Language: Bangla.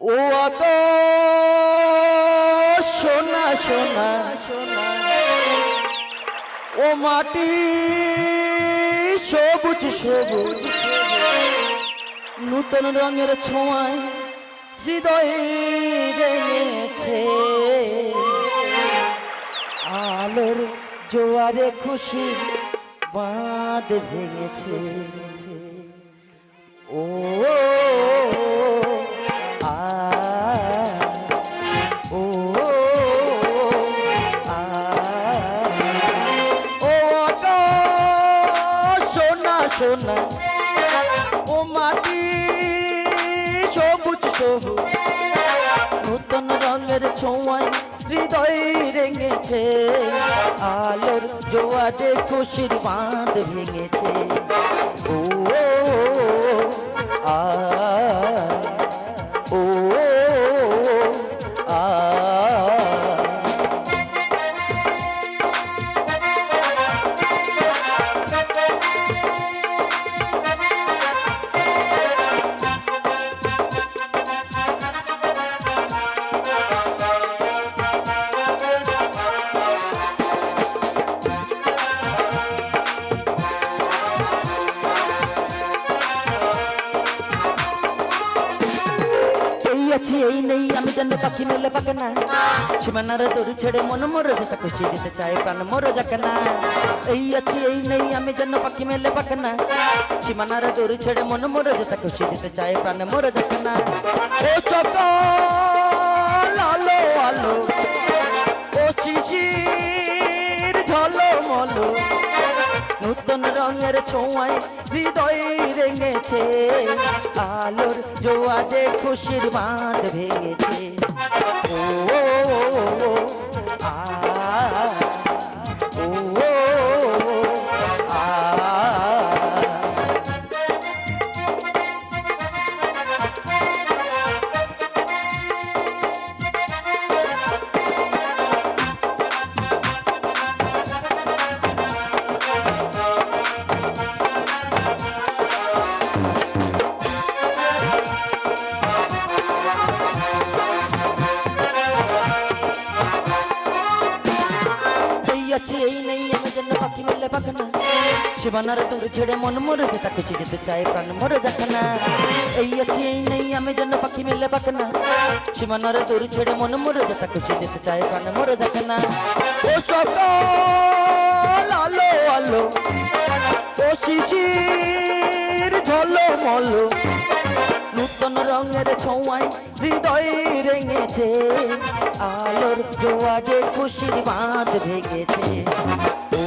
ও আত সোনা সোনা সোনা, ও মাটি সবুজ সবুজ, নূতন রঙের ছোঁয়ায় হৃদয়ে রেঙেছে। আলোর জোয়ারে খুশি বাঁধ ভেঙেছে। ও সোনা। ও মাটি সবুজ সবু নূতন রঙের ছোঁয়ায় হৃদয় রেঙেছে। আলোর জোয়ারে খুশির বাঁধ ভেঙেছে। ও আছে, এই নেই, আমি যেন পাখি মেলে পাকে না। সীমানার দড়ি ছেড়ে মন মোর যেতে খুশি যেতে চায় প্রাণ মোর যাকে না। এই আছে, এই নেই, আমি যেন পাখি মেলে পাকে না। সীমানার দড়ি ছেড়ে মন মোর যেতে খুশি যেতে চায় প্রাণ মোর যাকে না। ও সকাল নূতন রঙের ছোঁয়ায় হৃদয় রেঙেছে আলোর জোয়াজে খুশির বাঁধ ভেঙেছে। ও আ আছে, এই নেই আমি যেন পাখি মেলে পাকে না সীমানার দূর ছেড়ে মন মরে যেতে খুশি যেতে চায় প্রাণ মরে যাকে না। এই আছে, এই নেই আমি যেন পাখি মেলে পাকে না সীমানার দূর ছেড়ে মন মরে যেতে খুশি যেতে চায় প্রাণ মরে যাকে না। ও সকাল, আলো আলো। ও শিশির, ঝলমলো। নূতন রঙের ছোঁয়ায় হৃদয় রেঙেছে আলোর জোয়ারে খুশির বাঁধ ভেঙেছে ও